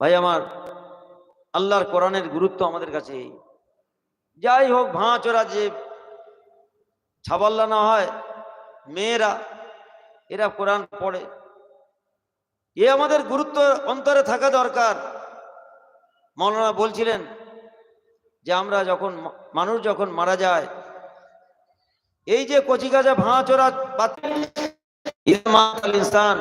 ভাই, আমার আল্লাহর কোরআনের গুরুত্ব আমাদের কাছে যাই হোক ভাঁচোরা যে ছাবাল্লা না হয়, মেয়েরা, এরা কোরআন পড়ে। এ আমাদের গুরুত্ব অন্তরে থাকা দরকার। মৌলানা বলছিলেন যে, আমরা যখন মানুষ যখন মারা যায়, এই যে কচিকাজা ভাঁচোরা ইনসান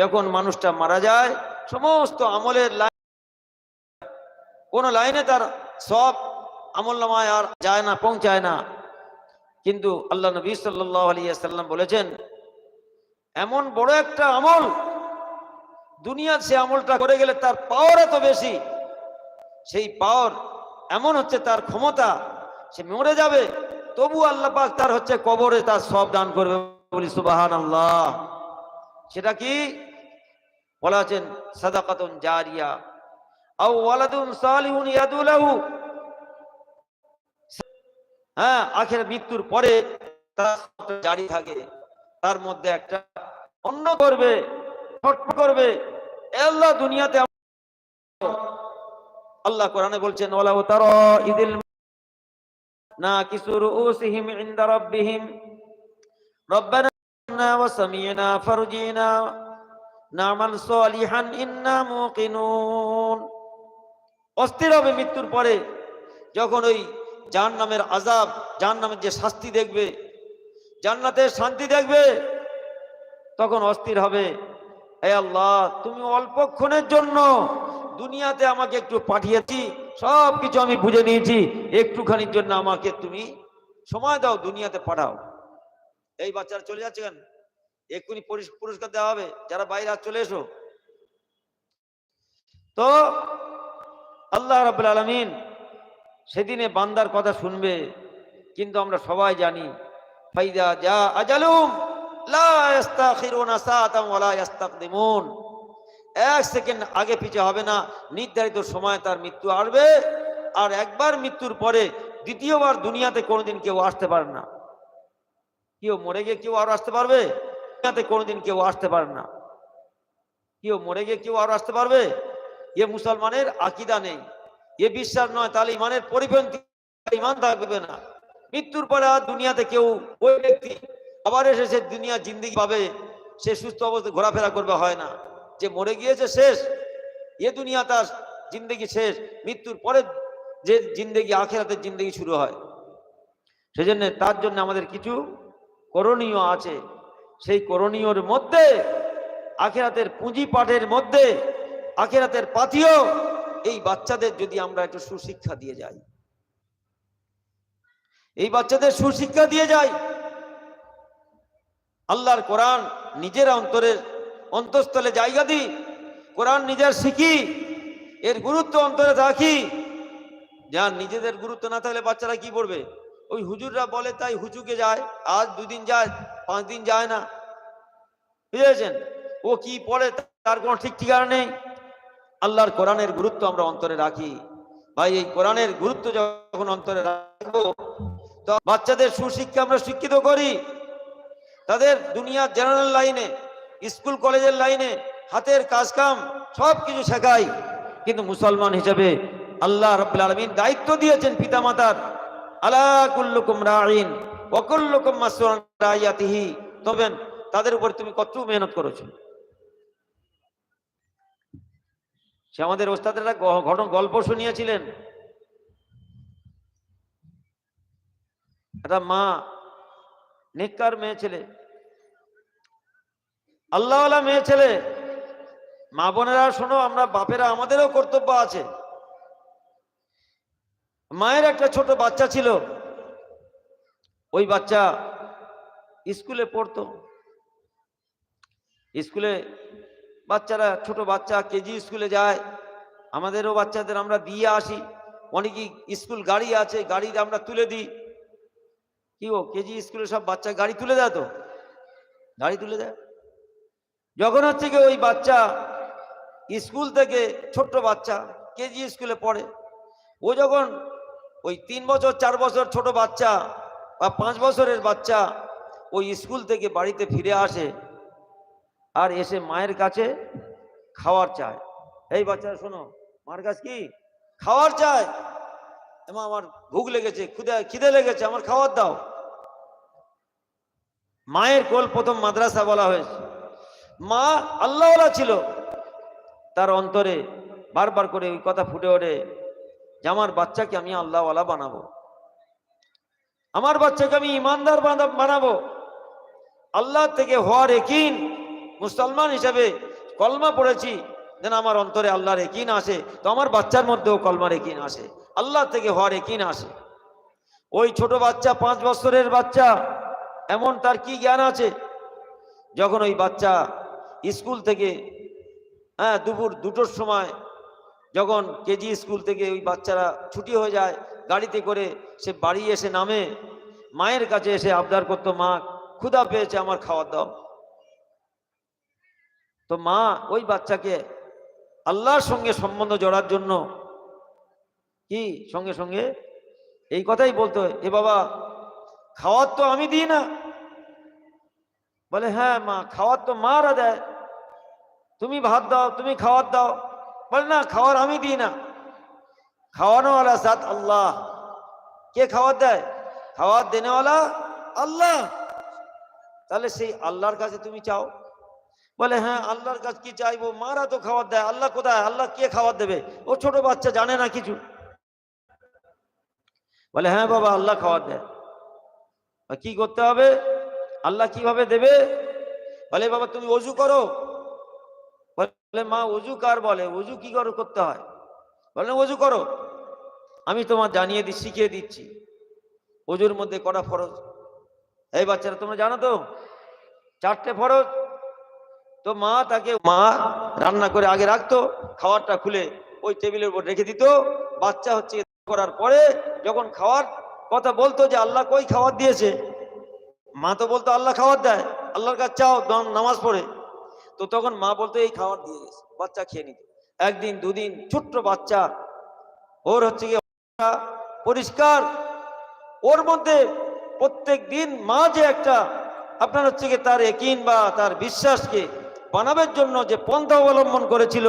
যখন মানুষটা মারা যায় সমস্ত আমলের লাইন কোন লাইনে তার সব আমল নামায় আর যায় না, পৌঁছায় না। কিন্তু আল্লাহ নবী সাল্লাহ আলিয়াল্লাম বলেছেন, এমন বড় একটা আমল, দুনিয়ার সে আমলটা করে গেলে তার পাওয়ার এত বেশি। সেই পাওয়ার এমন হচ্ছে তার ক্ষমতা, সে মরে যাবে, তবু আল্লাহ পাক তার হচ্ছে কবরে তার সব দান করবে বলি সুবাহান আল্লাহ সেটা কি? বলা আছেন জারিয়া। আও ওয়ালাদুন সালিহুন ইয়াদুলাহু। হ্যাঁ আখের মৃত্যুর পরে তার জারি থাকে। তার মধ্যে একটা করবে করবে। আল্লাহ দুনিয়াতে আল্লাহ কোরআনে বলছেন তারা ইদিল না কিসুর উসিহিম ইনদা রাব্বিহিম। রব্বানা ওয়া ফারজিনা নামাল সালিহান ইন্না মুকিনুন। অস্থির হবে মৃত্যুর পরে যখন ওই জাহান নামের আজাব জাহান নামের যে শাস্তি দেখবে, জান্নাতের শান্তি দেখবে, তখন অস্থির হবে। হে আল্লাহ, তুমি অল্পক্ষণের জন্য দুনিয়াতে আমাকে একটু পাঠিয়েছি সব কিছু আমি বুঝে নিয়েছি, একটুখানির জন্য আমাকে তুমি সময় দাও, দুনিয়াতে পাঠাও। এই বাচ্চারা চলে যাচ্ছে কেন? এক্ষুনি পুরস্কার দেওয়া হবে। যারা বাইরে চলে এসো। তো, আল্লাহ রাবুল আলমিন সেদিনে বান্দার কথা শুনবে, কিন্তু আমরা সবাই জানি, ফাইদা যা আজালুম এক সেকেন্ড আগে পিছে হবে না, নির্ধারিত সময় তার মৃত্যু আসবে, আর একবার মৃত্যুর পরে দ্বিতীয়বার দুনিয়াতে কোনোদিন কেউ আসতে পারে না। কেউ মরে গিয়ে কেউ আর আসতে পারবে? দুনিয়াতে কোনোদিন কেউ আসতে পারে না। কেউ মরে গিয়ে কেউ আর আসতে পারবে? এ মুসলমানের আকিদা নেই। এ বিশ্বাস নয়, তাহলে ইমানের পরিপন্থী ইমান থাকবে না। মৃত্যুর পরে আর দুনিয়াতে কেউ ওই ব্যক্তি আবার এসে সে দুনিয়া জিন্দিগি পাবে, সে সুস্থ অবস্থায় ঘোরাফেরা করবে, হয় না। যে মরে গিয়েছে শেষ, এ দুনিয়া তার জিন্দগি শেষ। মৃত্যুর পরে যে জিন্দগি, আখেরাতের জিন্দগি শুরু হয়। সেজন্য তার জন্য আমাদের কিছু করণীয় আছে। সেই করণীয়র মধ্যে, আখেরাতের পুঁজি পাঠের মধ্যে, আখেরাতের পাথিও এই বাচ্চাদের যদি আমরা একটু সুশিক্ষা দিয়ে যাই। এই বাচ্চাদের সুশিক্ষা দিয়ে যাই। আল্লাহর কোরআন নিজের অন্তরের অন্তঃস্থলে জায়গা দিই। কোরআন নিজের শিখি। এর গুরুত্ব অন্তরে রাখি। যার নিজেদের গুরুত্ব না থাকলে বাচ্চারা কি পড়বে? ওই হুজুররা বলে, তাই হুজুকে যায়, আজ দুদিন যায়। পাঁচ দিন যায় না। বুঝেছেন? ও কি পড়ে তার কোনো ঠিক ঠিকানা নেই। আল্লাহর কোরআনের গুরুত্ব আমরা অন্তরে রাখি। ভাই, এই কোরআনের গুরুত্ব যখন অন্তরে রাখব বাচ্চাদের সুশিক্ষা আমরা শিক্ষিত করি। তাদের দুনিয়ার জেনারেল লাইনে, স্কুল, কলেজের লাইনে, হাতের কাজ কাম সব কিছু শেখাই। কিন্তু মুসলমান হিসেবে আল্লাহ আলামিন দায়িত্ব দিয়েছেন পিতামাতার। আলা কুল্লুকুম রাইন ওয়া কুল্লুকুম মাসউলুন রাইয়াতিহি তবে তাদের উপর তুমি কত মেহনত করেছ? সে আমাদের ওস্তাদের ঘটন গল্প শুনিয়েছিলেন। একটা মা নিকার মেয়ে ছেলে। আল্লাহওয়ালা মেয়ে ছেলে। মা বোনেরা, শোনো, আমরা বাপেরা, আমাদেরও কর্তব্য আছে। মায়ের একটা ছোট বাচ্চা ছিল। ওই বাচ্চা স্কুলে পড়তো। স্কুলে বাচ্চারা, ছোট বাচ্চা কেজি স্কুলে যায়। আমাদেরও বাচ্চাদের আমরা দিয়ে আসি। অনেকই স্কুল গাড়ি আছে গাড়িতে আমরা তুলে দিই। কি ও কেজি স্কুলে সব বাচ্চা গাড়ি তুলে দেয় তো? গাড়ি তুলে দেয়? যখন হচ্ছে কি ওই বাচ্চা স্কুল থেকে ছোট্ট বাচ্চা কেজি স্কুলে পড়ে, ও যখন ওই তিন বছর, চার বছর ছোট বাচ্চা বা পাঁচ বছরের বাচ্চা ওই স্কুল থেকে বাড়িতে ফিরে আসে আর এসে মায়ের কাছে খাওয়ার চায়। এই বাচ্চারা শোনো, মার কাছ কি? খাওয়ার চাই এমা, আমার ভুক লেগেছে ক্ষুদে খিদে লেগেছে, আমার খাওয়ার দাও। মায়ের কোল প্রথম মাদ্রাসা বলা হয়েছে। মা আল্লাহওয়ালা ছিল। তার অন্তরে বারবার করে ওই কথা ফুটে ওঠে যে, আমার বাচ্চাকে আমি আল্লাহওয়ালা বানাবো। আমার বাচ্চাকে আমি ইমানদার বানা- বানাবো। আল্লাহ থেকে হওয়ার একিন মুসলমান হিসাবে কলমা পড়েছি, যেন আমার অন্তরে আল্লাহর একিন আসে। তো আমার বাচ্চার মধ্যেও কলমার একিন আসে। আল্লাহ থেকে হওয়ার একিন আসে। ওই ছোট বাচ্চা, পাঁচ বছরের বাচ্চা, এমন তার কি জ্ঞান আছে? যখন ওই বাচ্চা স্কুল থেকে হ্যাঁ দুপুর দুটোর সময়, যখন কেজি স্কুল থেকে ওই বাচ্চারা ছুটি হয়ে যায় গাড়িতে করে সে বাড়ি এসে নামে। মায়ের কাছে এসে আবদার করতো, মা, ক্ষুধা পেয়েছে আমার খাওয়ার দাও। তো মা ওই বাচ্চাকে আল্লাহর সঙ্গে সম্বন্ধ জড়ার জন্য কি, সঙ্গে সঙ্গে? এই কথাই বলতো, এ বাবা, খাওয়ার তো আমি দিই না। বলে হ্যাঁ মা, খাওয়ার তো মারা দেয়। তুমি ভাত দাও, তুমি খাওয়ার দাও। বলে, না, খাওয়ার আমি দিই না। খাওয়ানোওয়ালা সাত আল্লাহ। কে খাওয়ার দেয়? খাওয়ার দেনেওয়ালা আল্লাহ। তাহলে সেই আল্লাহর কাছে তুমি চাও? বলে হ্যাঁ আল্লাহর কাছে কি চাইব? মারা তো খাবার দেয়। আল্লাহ কোথায়? আল্লাহ কে খাবার দেবে? ও ছোট বাচ্চা জানে না কিছু। বলে হ্যাঁ বাবা, আল্লাহ খাবার দেয়। কি করতে হবে? আল্লাহ কীভাবে দেবে? বলে, বাবা, তুমি অজু করো। বলে, মা, অজু কার বলে? অজু কি করে করতে হয়? বলে অজু করো। আমি তোমার জানিয়ে দি, শিখিয়ে দিচ্ছি। অজুর মধ্যে কটা ফরজ? এই বাচ্চারা, তোমরা জানো তো? চারটে ফরজ। তো মা তাকে, মা রান্না করে আগে রাখতো, খাবারটা খুলে ওই টেবিলের উপর রেখে দিত। বাচ্চা হচ্ছে করার পরে যখন খাওয়ার কথা বলতো যে, আল্লাহ কই খাবার দিয়েছে? মা তো বলতো, আল্লাহ খাবার দেয়। আল্লাহর কাছে চাও নামাজ পড়ে। তো তখন মা বলতো, এই খাবার দিয়ে গেছে বাচ্চা খেয়ে নিত। একদিন, দুদিন, ছোট্ট বাচ্চা, ওর হচ্ছে গিয়ে পরিষ্কার। ওর মধ্যে প্রত্যেক দিন মা যে একটা আপনার হচ্ছে গিয়ে তার একিন বা তার বিশ্বাসকে বানাবের জন্য যে পন্থা অবলম্বন করেছিল,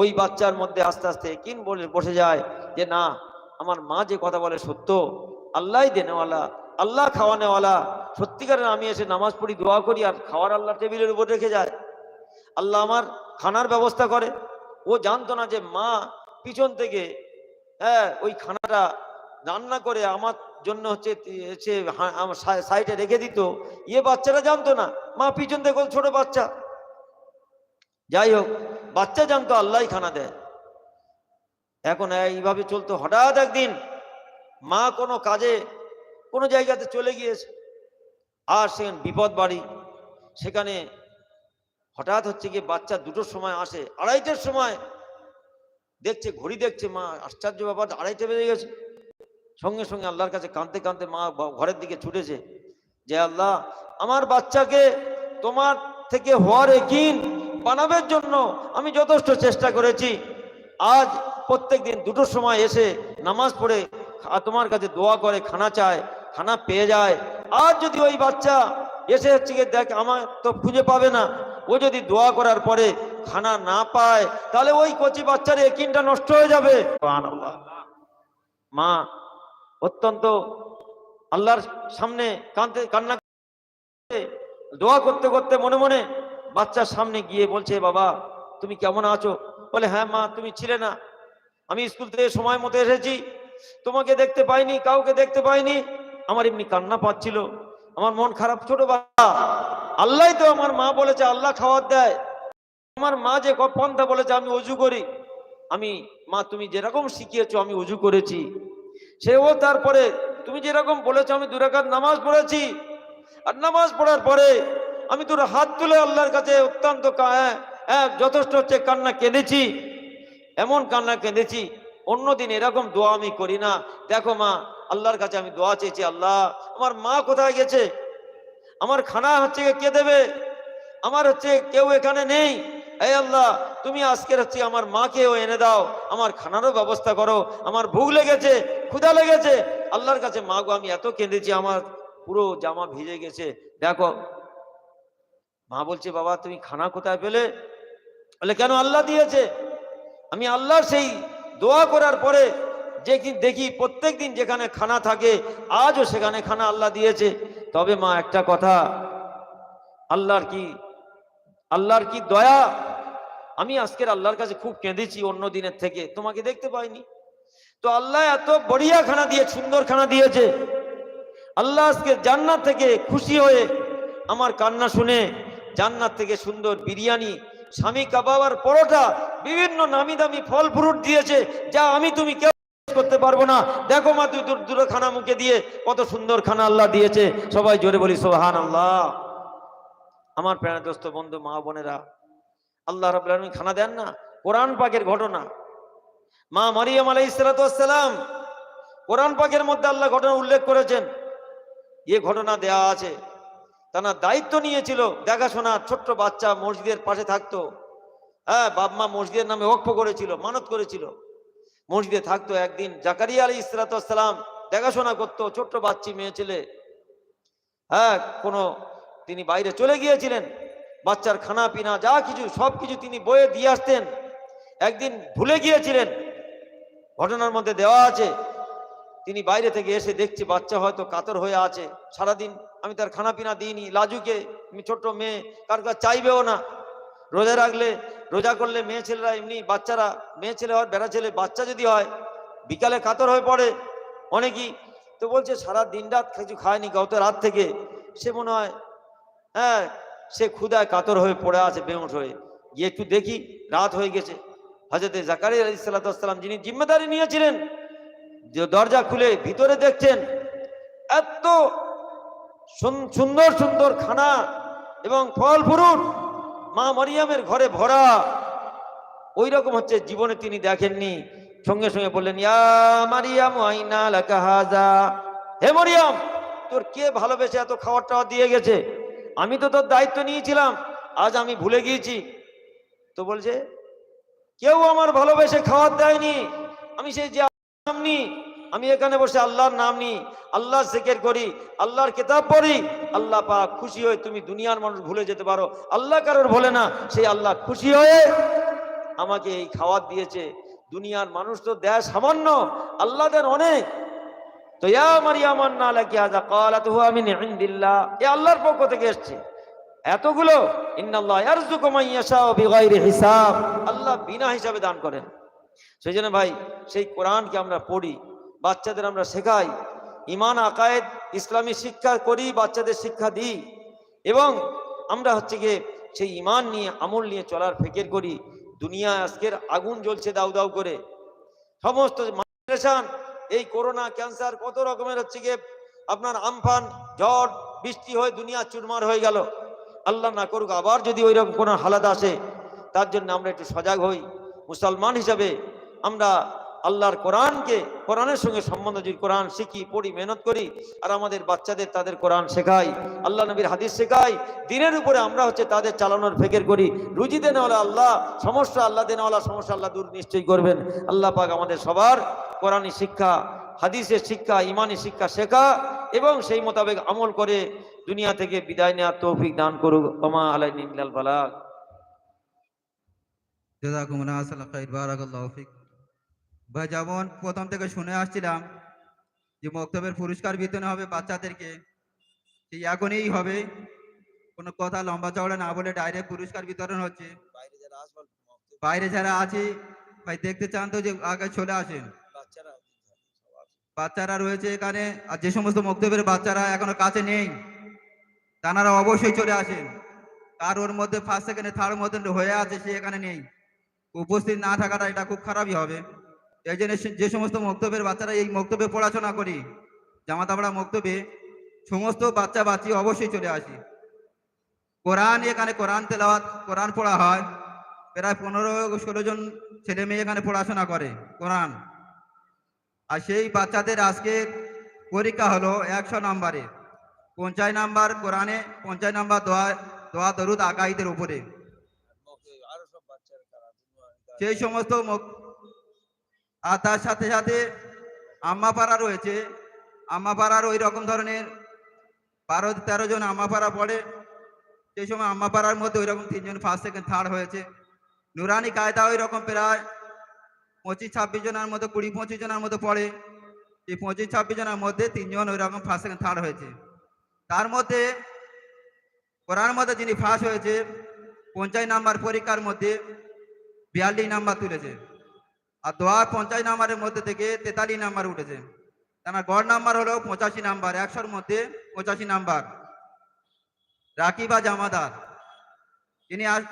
ওই বাচ্চার মধ্যে আস্তে আস্তে একিন বলে বসে যায় যে, না, আমার মা যে কথা বলে সত্য, আল্লাহই দেনেওয়ালা, আল্লাহ খাওয়ানেওয়ালা। সত্যিকারের আমি এসে নামাজ পড়ি, দোয়া করি আর খাওয়ার আল্লাহ টেবিলের উপর রেখে যায়। আল্লাহ আমার খানার ব্যবস্থা করে। ও জানতো না যে মা পিছন থেকে হ্যাঁ ওই খানাটা রান্না করে আমার জন্য হচ্ছে সে সাইডে রেখে দিত। ইয়ে বাচ্চারা জানতো না। মা পিছন থেকে ছোট বাচ্চা। যাই হোক, বাচ্চা জানতো আল্লাহই খানা দেয়। এখন এইভাবে চলতো। হঠাৎ একদিন মা কোনো কাজে, কোনো জায়গাতে চলে গিয়েছে। আর সেখানে বিপদ বাড়ি। সেখানে হঠাৎ হচ্ছে গিয়ে বাচ্চা দুটোর সময় আসে, আড়াইটার সময়। দেখছে, ঘড়ি দেখছে, মা, আশ্চর্য ব্যাপার, আড়াইটে বেজে গেছে। সঙ্গে সঙ্গে আল্লাহর কাছে কাঁদতে কাঁদতে মা ঘরের দিকে ছুটেছে। যে আল্লাহ, আমার বাচ্চাকে তোমার থেকে হওয়ার একিন বানাবের জন্য আমি যথেষ্ট চেষ্টা করেছি। আজ প্রত্যেক দিন দুটোর সময় এসে নামাজ পড়ে তোমার কাছে দোয়া করে, খানা চায়, খানা পেয়ে যায়। আর যদি ওই বাচ্চা এসে হচ্ছে গিয়ে দেখ, আমার তো খুঁজে পাবে না ও যদি দোয়া করার পরে খানা না পায়, তাহলে ওই কচি বাচ্চার একিনটা নষ্ট হয়ে যাবে। মা, অত্যন্ত আল্লাহর সামনে কাঁদতে, কান্না দোয়া করতে করতে মনে মনে বাচ্চার সামনে গিয়ে বলছে, বাবা, তুমি কেমন আছো? বলে হ্যাঁ মা, তুমি ছিলে না। আমি স্কুল থেকে সময় মতো এসেছি। তোমাকে দেখতে পাইনি, কাউকে দেখতে পাইনি। আমার এমনি কান্না পাচ্ছিল। আমার মন খারাপ। ছোট বাচ্চা আল্লাহ তো আমার মা বলেছে আল্লাহ খাবার দেয়। আমার মা যে পন্থা বলেছে আমি অজু করি। আমি মা তুমি যেরকম শিখিয়েছো আমি অজু করেছি। সেও তারপরে তুমি যেরকম বলেছ আমি দুরাকাত নামাজ পড়েছি। আর নামাজ পড়ার পরে আমি তোর হাত তুলে আল্লাহর কাছে অত্যন্ত হ্যাঁ, হ্যাঁ, যথেষ্ট হচ্ছে কান্না কেঁদেছি। এমন কান্না কেঁদেছি অন্যদিন এরকম দোয়া আমি করি না। দেখো মা আল্লাহর কাছে আমি দোয়া চেয়েছি আল্লাহ আমার মা কোথায় গেছে? আমার খানা হচ্ছে কে দেবে? আমার হচ্ছে কেউ এখানে নেই। এই আল্লাহ, তুমি আজকের হচ্ছে আমার মাকেও এনে দাও। আমার খানারও ব্যবস্থা করো। আমার ভুগ লেগেছে, ক্ষুধা লেগেছে। আল্লাহর কাছে, মা গো, আমি এত কেঁদেছি, আমার পুরো জামা ভিজে গেছে। দেখো। মা বলছে, বাবা, তুমি খানা কোথায় পেলে? বলে, কেন আল্লাহ দিয়েছে? আমি আল্লাহর সেই দোয়া করার পরে যে দেখি প্রত্যেক দিন যেখানে খানা থাকে, আজও সেখানে খানা আল্লাহ দিয়েছে। তবে মা, একটা কথা, আল্লাহর কি আল্লাহর কি দয়া? আমি আজকের আল্লাহর কাছে খুব কেঁদেছি অন্য দিনের থেকে, তোমাকে দেখতে পাইনি। তো আল্লাহ এত বড়িয়া খানা দিয়ে, সুন্দর খানা দিয়েছে। আল্লাহ আজকে জান্নাত থেকে খুশি হয়ে আমার কান্না শুনে জান্নাত থেকে সুন্দর বিরিয়ানি, স্বামী কাবাবার পরোটা, বিভিন্ন নামি দামি ফল ফ্রুট দিয়েছে, যা আমি তুমি কেউ করতে পারব না। দেখো মা তুই দূর, দূরে খানা মুখে দিয়ে কত সুন্দর খানা আল্লাহ দিয়েছে। সবাই জোরে বলি সোহান আল্লাহ আমার প্রাণ দোস্ত বন্ধু, মা বোনেরা, আল্লাহ আলমী খানা দেন না? কোরআন পাকের ঘটনা। মা মারিয়াম আলাই সালাম, কোরআন পাকের মধ্যে আল্লাহ ঘটনা উল্লেখ করেছেন। এ ঘটনা দেয়া আছে। তারা দায়িত্ব নিয়েছিল, দেখাশোনা, ছোট্ট বাচ্চা মসজিদের পাশে থাকতো। হ্যাঁ বাপমা মসজিদের নামে অক্ষ করেছিল, মানত করেছিল। মসজিদে থাকতো একদিন। জাকারিয়া আলী ইসলাতাম দেখাশোনা করতো, ছোট্ট বাচ্চি, মেয়ে, ছেলে। হ্যাঁ কোনো তিনি বাইরে চলে গিয়েছিলেন। বাচ্চার খানা পিনা, যা কিছু, সব কিছু তিনি বয়ে দিয়ে আসতেন। একদিন ভুলে গিয়েছিলেন। ঘটনার মধ্যে দেওয়া আছে, তিনি বাইরে থেকে এসে দেখছে বাচ্চা হয়তো কাতর হয়ে আছে। সারাদিন আমি তার খানা পিনা দিইনি, লাজুকে ছোট্ট মেয়ে, কার কাছে চাইবেও না। রোজা রাখলে রোজা করলে মেয়ে ছেলেরা এমনি বাচ্চারা, মেয়ে ছেলে হয়, বেড়া ছেলে, বাচ্চা যদি হয়, বিকালে কাতর হয়ে পড়ে অনেকই। তো বলছে, সারা দিন রাত কিছু খায়নি, গত রাত থেকে। সে মনে হয় হ্যাঁ সে ক্ষুদায় কাতর হয়ে পড়ে আছে বেমুট হয়ে। গিয়ে একটু দেখি, রাত হয়ে গেছে। হজরতে জাকারি আলী সাল্লাম যিনি জিম্মেদারি নিয়েছিলেন, যে দরজা খুলে ভিতরে দেখছেন, এত সুন- সুন্দর সুন্দর খানা এবং ফল ফুরুট মা মরিয়ামের ঘরে ভরা। ওই রকম হচ্ছে জীবনে তিনি দেখেননি। সঙ্গে সঙ্গে বললেন, ইয়া মারিয়াম, আইনা হে মরিয়াম, তোর কে ভালোবেসে এত খাবার টাওয়ার দিয়ে গেছে? আমি তো তোর দায়িত্ব নিয়েছিলাম, আজ আমি ভুলে গিয়েছি। তো বলছে, কেউ আমার ভালোবেসে খাবার দেয়নি, আমি সেই যে আমি এখানে বসে আল্লাহর নাম নি আল্লাহ জিকির করি, আল্লাহর কিতাব পড়ি, আল্লাহ পাক খুশি হয়ে তুমি দুনিয়ার মানুষ ভুলে যেতে পারো। আল্লাহ কারোর ভোলে না সেই আল্লাহ খুশি হয়ে আমাকে এই খাবার দিয়েছে। দুনিয়ার মানুষ তো দেয় সামান্য, আল্লাহ দেন অনেক। তো ইয়া মারিয়াম আন্না লাকি হাযা ক্বালাত, হুয়া মিন ইনদিল্লাহ। এ আল্লাহর পক্ষ থেকে এসেছে। এতগুলো, ইন্নাল্লাহ ইয়ারযুকু মান ইয়াশাউ বিগাইরি হিসাব। আল্লাহ বিনা হিসাবে দান করেন। সেই জন্য ভাই, সেই কোরআনকে আমরা পড়ি। বাচ্চাদের আমরা শেখাই। ইমান আকায়েদ, ইসলামী শিক্ষা করি, বাচ্চাদের শিক্ষা দিই এবং আমরা হচ্ছে গিয়ে সেই ইমান নিয়ে, আমল নিয়ে চলার ফিকির করি। দুনিয়া আজকের আগুন জ্বলছে দাউ দাউ করে। সমস্ত এই করোনা, ক্যান্সার কত রকমের হচ্ছে গিয়ে আপনার আমফান ঝড় বৃষ্টি হয়ে দুনিয়া চুরমার হয়ে গেল। আল্লাহ না করুক আবার যদি ওই রকম কোনো হালাত আসে, তার জন্য আমরা একটু সজাগ হই। মুসলমান হিসাবে আমরা আল্লাহর কোরআনকে, কোরআনের সঙ্গে সম্বন্ধ যদি কোরআন শিখি, পড়ি, মেহনত করি, আর আমাদের বাচ্চাদের তাদের কোরআন শেখাই, আল্লাহ নবীর হাদিস শেখাই, দিনের উপরে আমরা হচ্ছে তাদের চালানোর ফেকের করি, রুজি দেনেওয়ালা আল্লাহ, সমস্যা আল্লাহ দেনেওয়ালা সমস্যা আল্লাহ দূর নিশ্চয়ই করবেন। আল্লাহ পাক আমাদের সবার কোরআনী শিক্ষা, হাদিসের শিক্ষা ইমানি শিক্ষা শেখা, এবং সেই মোতাবেক আমল করে দুনিয়া থেকে বিদায় নেওয়ার তৌফিক দান করুক। ওমা আলাই নিলাল বালাক জাজাকুমুল্লাহ আসসালাম খাইর, বারাকাল্লাহু ফিক। ভাই যেমন প্রথম থেকে শুনে আসছিলাম যে মক্তবের পুরস্কার বিতরণ হবে বাচ্চাদেরকে সেই এখনই হবে। কোনো কথা লম্বা চওড়া না বলে ডাইরেক্ট পুরস্কার বিতরণ হচ্ছে। বাইরে যারা আছে ভাই দেখতে চান তো যে আগে চলে আসেন। বাচ্চারা রয়েছে এখানে আর যে সমস্ত মক্তবের বাচ্চারা এখনও কাছে নেই তারা অবশ্যই চলে আসেন। তার ওর মধ্যে ফার্স্ট সেকেন্ডে থার্ড মধ্যে হয়ে আছে সে এখানে নেই। উপস্থিত না থাকাটা এটা খুব খারাপই হবে। এই জন্য যে সমস্ত মক্তবের বাচ্চারা এই মক্তবে পড়াশোনা করি জামাতাপড়া মক্তবে সমস্ত বাচ্চা বাচ্চি অবশ্যই চলে আসি। কোরআন এখানে কোরআন তেলাওয়াত কোরআন পড়া হয়। প্রায় পনেরো ষোলো জন ছেলে মেয়ে এখানে পড়াশোনা করে কোরআন। আর সেই বাচ্চাদের আজকে পরীক্ষা হলো একশো নম্বরে। পঞ্চাশ নাম্বার কোরআনে পঞ্চাশ নাম্বার দোয়া দোয়া দরুদ আকাইদের উপরে। সেই সমস্ত আর তার সাথে সাথে আম্মাপাড়া রয়েছে। আম্মাপাড়ার ওই রকম ধরনের বারো তেরো জন আম্মাপাড়া পড়ে। সেই সময় আম্মাপাড়ার মধ্যে ওই রকম তিনজন ফার্স্ট সেকেন্ড থার্ড হয়েছে। নুরানি কায়দা ওই রকম প্রায় পঁচিশ, ছাব্বিশ জনের মধ্যে কুড়ি, পঁচিশ জনের মধ্যে পড়ে। এই পঁচিশ, ছাব্বিশ জনের মধ্যে তিনজন ওই রকম ফার্স্ট সেকেন্ড থার্ড হয়েছে। তার মধ্যে কোরআন মধ্যে যিনি ফার্স্ট হয়েছে পঞ্চাশ নাম্বার পরীক্ষার মধ্যে বিয়াল্লিশ নাম্বার তুলেছে। আর দোয়া পঞ্চাশ নাম্বারের মধ্যে থেকে তেতাল্লিশ নাম্বার উঠেছে। তার গড় নাম্বার হলো পঁচাশি নাম্বার, একশোর মধ্যে পঁচাশি নাম্বার। রাকিবা জামাদার। তিনি আজ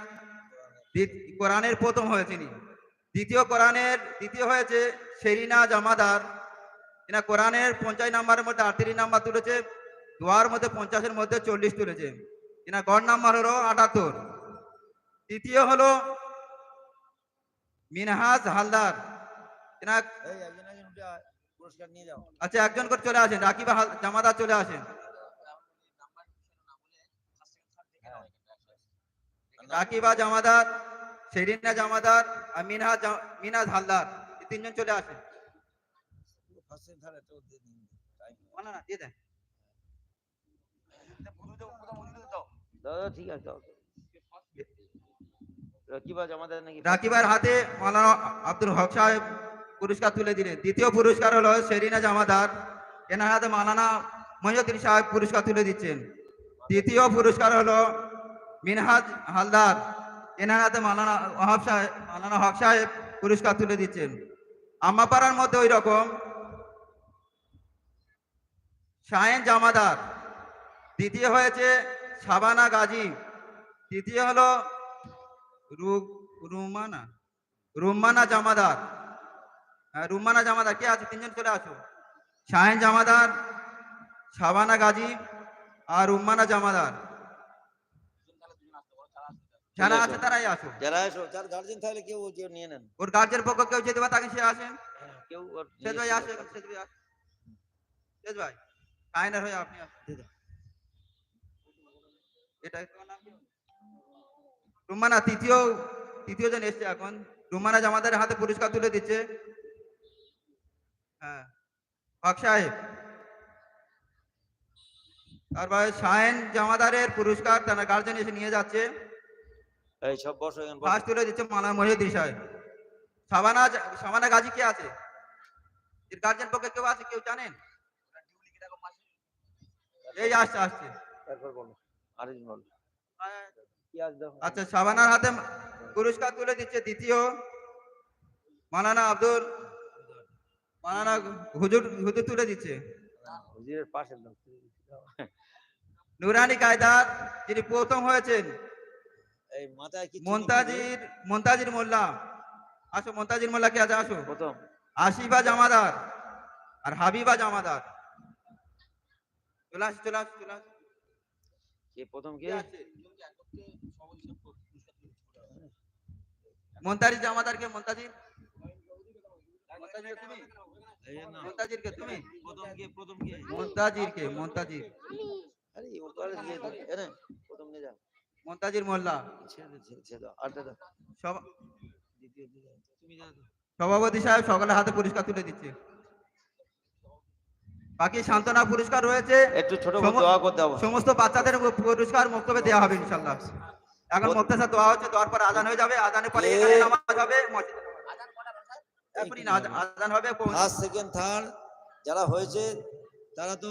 কোরআনের প্রথম হয়েছেন দ্বিতীয় কোরআনের, দ্বিতীয় হয়েছে সেরিনা জামাদার। এনা কোরআনের পঞ্চাশ নাম্বারের মধ্যে আটত্রিশ নাম্বার তুলেছে দোয়ার মধ্যে পঞ্চাশের মধ্যে চল্লিশ তুলেছে। এনা গড় নাম্বার হলো আটাত্তর। তৃতীয় হলো মিনহাজ হালদার এনা এই একজন একজন উঠে আয়, পুরস্কার নিয়ে যাও। আচ্ছা একজন করে চলে আসেন রাকিবা জামাদার চলে আসেন। রাকিবা জামাদার সেরিনা জামাদার আর মিনহাজ মিনহাজ হালদার এই তিনজন চলে আসেন। দাদা ঠিক আছে দাও রাকিবাজ আমাদের নাকি রাকিবার হাতে মাওলানা আব্দুল হক সাহেব পুরস্কার তুলে দিলেন। দ্বিতীয় পুরস্কার হলো সেরিনা জামাদার। এনার হাতে মাওলানা মহিউদ্দিন সাহেব পুরস্কার তুলে দিচ্ছেন। তৃতীয় পুরস্কার হলো মিনহাজ হালদার। এনার হাতে মাওলানা ওহাব সাহেব, মাওলানা হক সাহেব পুরস্কার তুলে দিচ্ছেন। আম্মাপাড়ার মধ্যে ওই রকম শাহেন জামাদার। দ্বিতীয় হয়েছে সাবানা গাজী। তৃতীয় হলো রুমানা রুমানা জামাদার। হ্যাঁ, রুমানা জামাদার। কে আছে? তিনজন চলে আসো। শাহেন জামাদার শাবানা গাজী আর রুমানা জামাদার। যারা আছে তারাই আসো। যারা এসো যার গার্জেন থাকলে কেউ কেউ নিয়ে নেন। ওর গার্জের পক্ষ কেউ যেতে পারে তাকে সে আসেন কেউ ওর শেষ ভাই আসে। শেষ ভাই আসে। শেষ ভাই কায়নার হয়ে আপনি আসেন। এটা তোমার নাম কি? রুমানা তৃতীয় তৃতীয় জন এসছে এখন। রুমানা জামাদারের হাতে পুরস্কার তুলে দিচ্ছে। হ্যাঁ। হক সাহেব। তারপরে শাহেন জামাদারের পুরস্কার তারা গার্জেন এসে নিয়ে যাচ্ছে। এই সব বসো। ফার্স্ট তুলে দিচ্ছে মানা মহিউদ্দিন সাহেব। সাবানা সাবানা গাজী কে আছে? এর গার্জেন পক্ষে কেউ আছে কেউ জানেন? এই আসছে আসছে। তারপর বলো। আরেকজন বলো। দেখো আচ্ছা সাবানার হাতে পুরস্কার তুলে দিচ্ছে দ্বিতীয় মানানা আব্দুল মানানা হুজুর হুজুর তুলে দিচ্ছে। হুজুরের পাশে নুরানি কায়দার যিনি প্রথম হয়েছেন এই মাথায় কি মন্তাজির মন্তাজির মোল্লা। আসো মন্তাজির মোল্লা কে আছে আসো। প্রথম। আসিফা জামাদার আর হাবিবা জামাদার। চলে আস চলে আস চলে আস। কে প্রথম কে? কে আছে? মন্তাজির জামাদার কে মন্তাজির মন্তাজির তুমি এই যে না। মন্তাজির কে তুমি প্রথম কে প্রথম কে মন্তাজির কে মন্তাজির আরে ও তো মন্তাজির মোল্লা। দাও তুমি যাও দাও। সভাপতি সাহেব সকালে হাতে পুরস্কার তুলে দিচ্ছে। বাকি সান্ত্বনা পুরস্কার রয়েছে। একটু ছোট করে করতে হবে। সমস্ত বাচ্চাদের পুরস্কার মক্তবে দেওয়া হবে ইনশাল্লাহ এখন বল- মক্তসা দোয়া হচ্ছে দোয়ার পর আজান হয়ে যাবে আজানের পরে এখানে নামাজ হবে মসজিদে এখনই আজান- আজান হবে ফার্স্ট সেকেন্ড থার্ড যারা হয়েছে তারা তো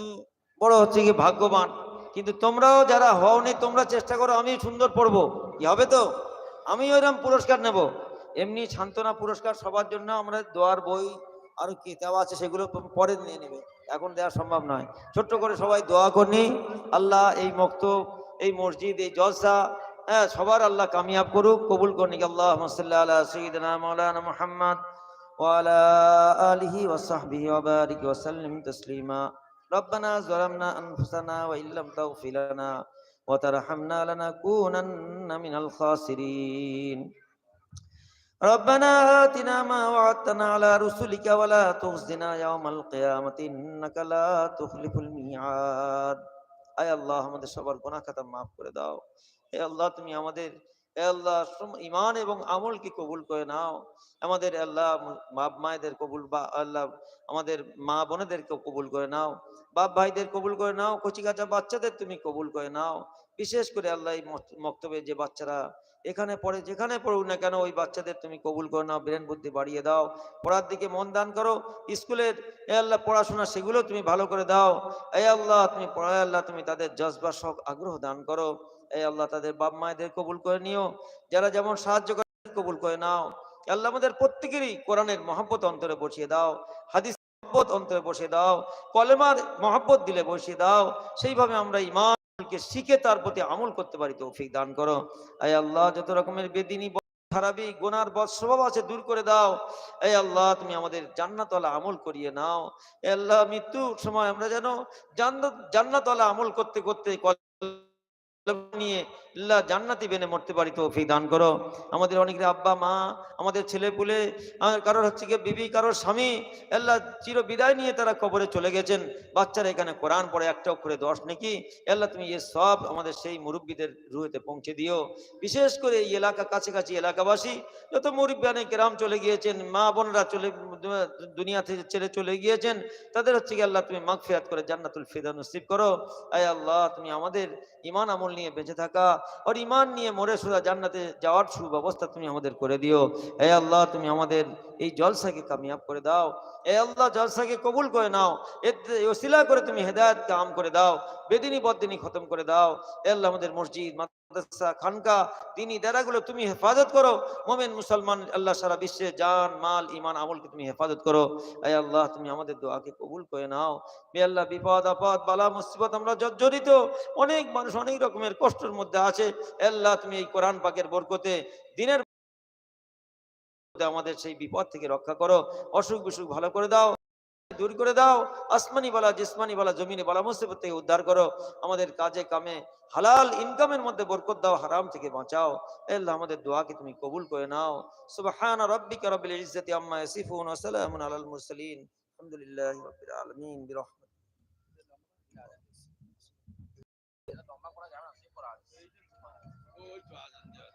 বড় হচ্ছে কি ভাগ্যবান। কিন্তু তোমরাও যারা হওনি তোমরা চেষ্টা করো আমি সুন্দর পড়ব। কি হবে তো? আমি ওইরকম পুরস্কার নেব। এমনি সান্ত্বনা পুরস্কার সবার জন্য আমরা দোয়ার বই আরও কিতাব আছে সেগুলো পরে নিয়ে নেবে। এখন দেওয়া সম্ভব নয়। ছোট্ট করে সবাই দোয়া করি আল্লাহ এই মক্ত এই মসজিদ এই জলসা হ্যাঁ সবার আল্লাহ কামিয়াব করুক কবুল করুন আল্লাহ আলা সঈদনা মৌলানা মোহাম্মদ وعلى آله وصحبه وبارك وسلم تسليما ربنا ظلمنا أنفسنا وإن لم تغفر لنا وترحمنا لنكونن من الخاسرين ربنا آتنا ما وعدتنا على رسلك ولا تخزنا يوم القيامة إنك لا تخلف الميعاد আয় আল্লাহ আমাদের সবার গুনাহ খাতা মাফ করে দাও হে আল্লাহ, তুমি আমাদের আল্লাহ ইমান এবং আমলকে কবুল করে নাও। আমাদের আল্লাহ, বাপ মায়েদের কবুল বা আল্লাহ, আমাদের মা বোনেদেরকে কবুল করে নাও। বাপ ভাইদের কবুল করে নাও কচি কাঁচা বাচ্চাদের তুমি কবুল করে নাও। বিশেষ করে আল্লাহ মক্তবে যে বাচ্চারা এখানে পড়ে, যেখানে পড়ুক না কেন, ওই বাচ্চাদের তুমি কবুল করে নাও, ব্রেন বুদ্ধি বাড়িয়ে দাও। পড়ার দিকে মন দান করো। স্কুলের, এ আল্লাহ, পড়াশোনা সেগুলো তুমি ভালো করে দাও। এ আল্লাহ, তুমি পড়ায় আল্লাহ, তুমি তাদের জজবা, শখ, আগ্রহ দান করো। এই আল্লাহ তাদের বাপ মায়েদের কবুল করে নিও। যারা যেমন সাহায্য করে কবুল করে নাও। আল্লাহ আমাদের প্রত্যেকেরই কোরআনের মহাব্বত অন্তরে বসিয়ে দাও। হাদিস মহব্বত অন্তরে বসিয়ে দাও। কলেমার মহাব্বত দিলে বসিয়ে দাও। সেইভাবে আমরা ইমানকে শিখে তার প্রতি আমল করতে পারি, তৌফিক দান করো। আয় আল্লাহ, যত রকমের বেদিনী খারাপি গোনার বদ স্বভাব আছে, দূর করে দাও। এই আল্লাহ, তুমি আমাদের জান্নাতলা আমল করিয়ে নাও। এ আল্লাহ, মৃত্যুর সময় আমরা যেন জান্নাত জান্নাতলা আমল করতে করতে নিয়ে জান্নাতি বেনে মরতে পারি তৌফিক দান করো। আমাদের অনেকের আব্বা, মা, আমাদের ছেলে পুলে কারোর হচ্ছে গিয়ে বিবি, কারোর স্বামী, আল্লাহ চির বিদায় নিয়ে তারা কবরে চলে গেছেন। বাচ্চারা এখানে কোরআন পড়ে একটা অক্ষরে দশ নাকি? আল্লাহ তুমি এ সব আমাদের সেই মুরব্বীদের রুহেতে পৌঁছে দিও। বিশেষ করে এই এলাকা, কাছাকাছি এলাকাবাসী, যত মুরব্বানে কেরাম চলে গিয়েছেন, মা বোনরা চলে, দুনিয়া থেকে ছেড়ে চলে গিয়েছেন, তাদের হচ্ছে কি আল্লাহ তুমি মাগফিরাত করে জান্নাতুল ফিদা নসিব করো। আয় আল্লাহ, তুমি আমাদের ইমান আমল নিয়ে বেঁচে থাকা ওর ইমান নিয়ে মরে সুদা জান্নাতে যাওয়ার সুব্যবস্থা তুমি আমাদের করে দিও। হে আল্লাহ, তুমি আমাদের এই জলসাকে কামিয়াব করে দাও। এ আল্লাহ, জলসাকে কবুল করে নাও। এতে ওসিলা করে তুমি হেদায়ত কাম করে দাও। বেদিনী বদিনী খতম করে দাও। এ আল্লাহ আমাদের মসজিদ, মাদ্রাসা, খানকা, দিনী দেরাগুলো তুমি হেফাজত করো। মোমেন মুসলমান, আল্লাহ সারা বিশ্বে জান, মাল ইমান আমলকে তুমি হেফাজত করো। এ আল্লাহ, তুমি আমাদের দোয়াকে কবুল করে নাও। বে আল্লাহ, বিপদ, আপদ, বালা, মুসিবত আমরা জর্জরিত। অনেক মানুষ অনেক রকমের কষ্টের মধ্যে আছে। আল্লাহ, তুমি এই কোরআন পাকের বরকতে দিনের আমাদের সেই বিপদ থেকে রক্ষা করো। অসুখ বিসুখ ভালো করে দাও, দূর করে দাও। আসমানি বলা, জিসমানি বলা, জমিনে বলা, মুসিবত থেকে উদ্ধার করো। আমাদের কাজে কামে হালাল ইনকামের মধ্যে বরকত দাও, হারাম থেকে বাঁচাও। আল্লাহ, আমাদের দোয়াকে তুমি কবুল করে নাও। সুবহান রাব্বিকা রাব্বিল ইজ্জাতি আম্মা ইয়াসিফুন ওয়া সালামুন আলাল মুরসালিন। আলহামদুলিল্লাহি রাব্বিল আলামিন।